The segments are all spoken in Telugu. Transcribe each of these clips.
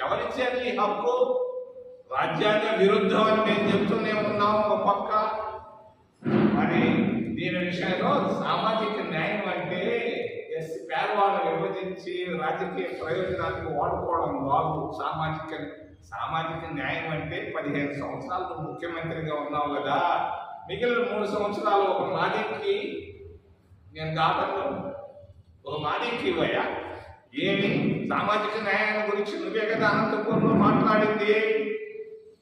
ఎవరిచ్చారు ఈ హక్కు? రాజ్యాంగ విరుద్ధం అని మేము చెప్తూనే ఉన్నాం ఒక పక్క. మరి దీని విషయంలో సామాజిక న్యాయం అంటే ఎస్ పేదవాళ్ళను విభజించి రాజకీయ ప్రయోజనాలకు వాడుకోవడం కాదు. సామాజిక సామాజిక న్యాయం అంటే పదిహేను సంవత్సరాలు ముఖ్యమంత్రిగా ఉన్నావు కదా. మిగిలిన మూడు సంవత్సరాలు ఒక మాదికి నేను కాదన్నా ఒక మాదికి ఇవ్వయా ఏమి సామాజిక న్యాయం గురించి నువ్వే కదా అనంతపురంలో మాట్లాడింది?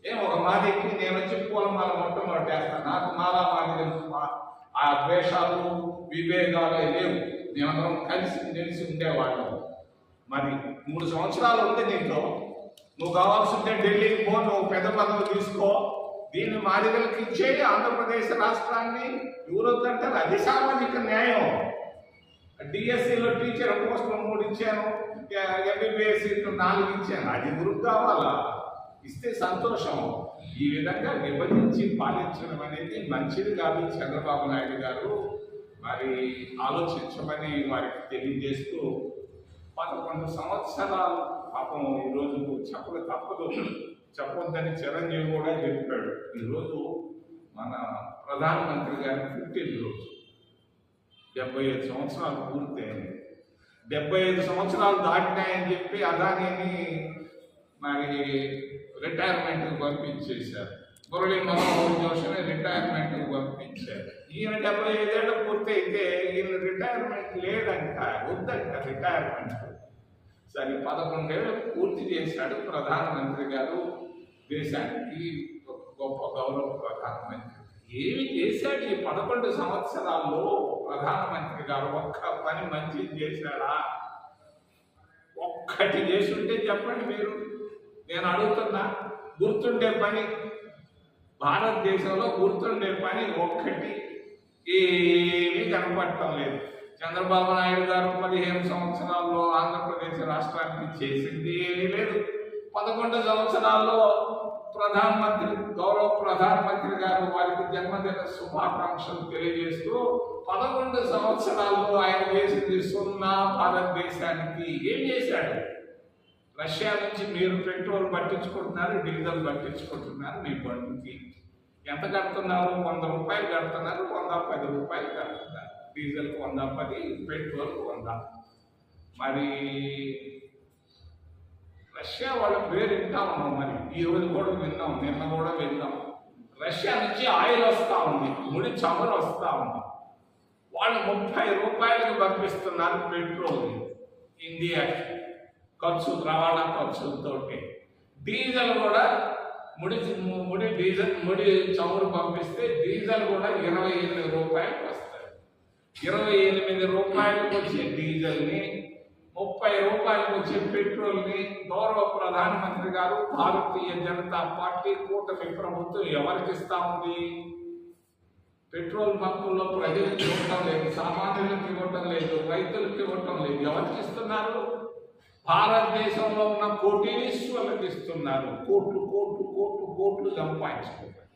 ఏం ఒక మాదికి నేను వచ్చి పూలమాల మొట్టమొదటి వేస్తాను నాకు మాలా మాదిరి మా- ఆ ద్వేషాలు విభేదాలు లేవు. మేమందరం కలిసి తెలిసి ఉండేవాళ్ళం. మరి మూడు సంవత్సరాలు ఉంది దీంట్లో. నువ్వు కావాల్సి ఉంటే ఢిల్లీకి పో నువ్వు పెద్ద పదవి తీసుకో. దీన్ని మాదిగలకి ఇచ్చేయి ఆంధ్రప్రదేశ్ రాష్ట్రాన్ని. ఎవరొద్దంటారు అది సామాజిక న్యాయం. డిఎస్సిలో టీచర్ పోస్టులు మూడు ఇచ్చాను. ఎంబీబీఎస్ నాలుగు ఇచ్చాను. అది గురుకు కావాలా? ఇస్తే సంతోషం. ఈ విధంగా విభజించి పాలించడం అనేది మంచిది కాదు చంద్రబాబు నాయుడు గారు. మరి ఆలోచించమని వారికి తెలియజేస్తూ పదకొండు సంవత్సరాలు పాపం ఈరోజు చెప్పక తప్పదు. చెప్పొద్దని చిరంజీవి కూడా చెప్పాడు. ఈరోజు మన ప్రధానమంత్రి గారి ఫిఫ్టీన్ రోజు. డెబ్బై ఐదు సంవత్సరాలు పూర్తయింది. డెబ్బై ఐదు సంవత్సరాలు దాటినాయని చెప్పి అదానిని మరి రిటైర్మెంట్కి పంపించేశారు. మురళీ మనోహర్ జోషిని రిటైర్మెంట్కి పంపించారు. ఈయన డెబ్బై ఐదేళ్ళు పూర్తయితే ఈయన రిటైర్మెంట్ లేదంట వద్దంట రిటైర్మెంట్. సరే పదకొండేళ్ళు పూర్తి చేశాడు ప్రధానమంత్రి గారు దేశానికి గొప్ప గౌరవ ప్రధానమంత్రి ఏమి చేశాడు ఈ పదకొండు సంవత్సరాల్లో? ప్రధానమంత్రి గారు ఒక్క పని మంచిది చేశాడా? ఒక్కటి చేసి ఉంటే చెప్పండి మీరు. నేను అడుగుతున్నా గుర్తుండే పని. భారతదేశంలో గుర్తుండే పని ఒక్కటి. ఏమీ కనపడటం లేదు. చంద్రబాబు నాయుడు గారు పదిహేను సంవత్సరాల్లో ఆంధ్రప్రదేశ్ రాష్ట్రానికి చేసింది ఏమీ లేదు. పదకొండు సంవత్సరాల్లో ప్రధానమంత్రి గౌరవ ప్రధానమంత్రి గారు వారికి జన్మదిన శుభాకాంక్షలు తెలియజేస్తూ పదకొండు సంవత్సరాల్లో ఆయన చేసింది సున్నా భారతదేశానికి ఏం చేశాడు? రష్యా నుంచి మీరు పెట్రోల్ పట్టించుకుంటున్నారు డీజిల్ పట్టించుకుంటున్నారు మీ బండికి ఎంత కడుతున్నారు? వంద రూపాయలు కడుతున్నారు వంద పది రూపాయలు కడుతున్నారు. డీజిల్కి వంద పది పెట్రోల్కి వంద. మరి రష్యా వాళ్ళ పేరు వింటా ఉన్నాం మరి. ఈ రోజు కూడా విన్నాం నిన్న కూడా విన్నాం. రష్యా నుంచి ఆయిల్ వస్తూ ఉంది ముడి చమురు వస్తూ ఉంది. వాళ్ళు ముప్పై రూపాయలకు పంపిస్తున్నారు పెట్రోల్. ఇండియాకి ఖర్చు రవాణా ఖర్చులతో డీజిల్ కూడా ముడి ముడి డీజిల్ ముడి చమురు పంపిస్తే డీజిల్ కూడా ఇరవై ఎనిమిది రూపాయలకు వస్తాయి. ఇరవై ఎనిమిది రూపాయలకు వచ్చే డీజిల్ని ముప్పై రూపాయలకు వచ్చే పెట్రోల్ని గౌరవ ప్రధానమంత్రి గారు భారతీయ జనతా పార్టీ కూటమి ప్రభుత్వం ఎవరికి ఇస్తా ఉంది? పెట్రోల్ పంపుల్లో ప్రజలకు ఇవ్వటం లేదు సామాన్యులకు ఇవ్వటం లేదు రైతులకు ఇవ్వటం లేదు. ఎవరికి ఇస్తున్నారు? భారతదేశంలో ఉన్న కోటీశ్వరులకు ఇస్తున్నారు. కోట్లు కోట్లు కోట్లు కోట్లు సంపాదించుకుంటారు